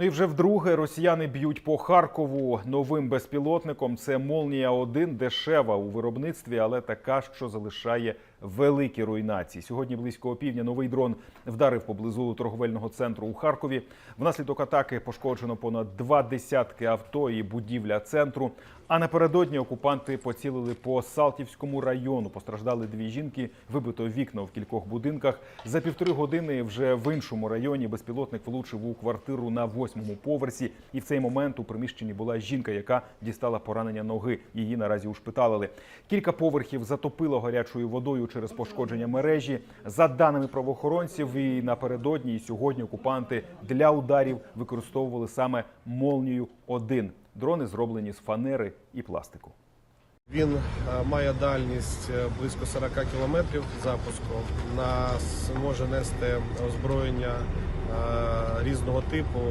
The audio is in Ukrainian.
Ну і вже вдруге росіяни б'ють по Харкову новим безпілотником. Це Молнія 1 дешева у виробництві, але така, що залишає великі руйнації. Сьогодні близько опівдня новий дрон вдарив поблизу торговельного центру у Харкові. Внаслідок атаки пошкоджено понад два десятки авто і будівля центру. А напередодні окупанти поцілили по Салтівському району. Постраждали дві жінки, вибито вікна в кількох будинках. За півтори години вже в іншому районі безпілотник влучив у квартиру на восьмому поверсі. І в цей момент у приміщенні була жінка, яка дістала поранення ноги. Її наразі ушпиталили. Кілька поверхів затопило гарячою водою через пошкодження мережі. За даними правоохоронців, і напередодні, і сьогодні окупанти для ударів використовували саме молнію 1 Дрони зроблені з фанери і пластику. Він е, має дальність е, близько 40 кілометрів запуску. Нас може нести озброєння е, різного типу.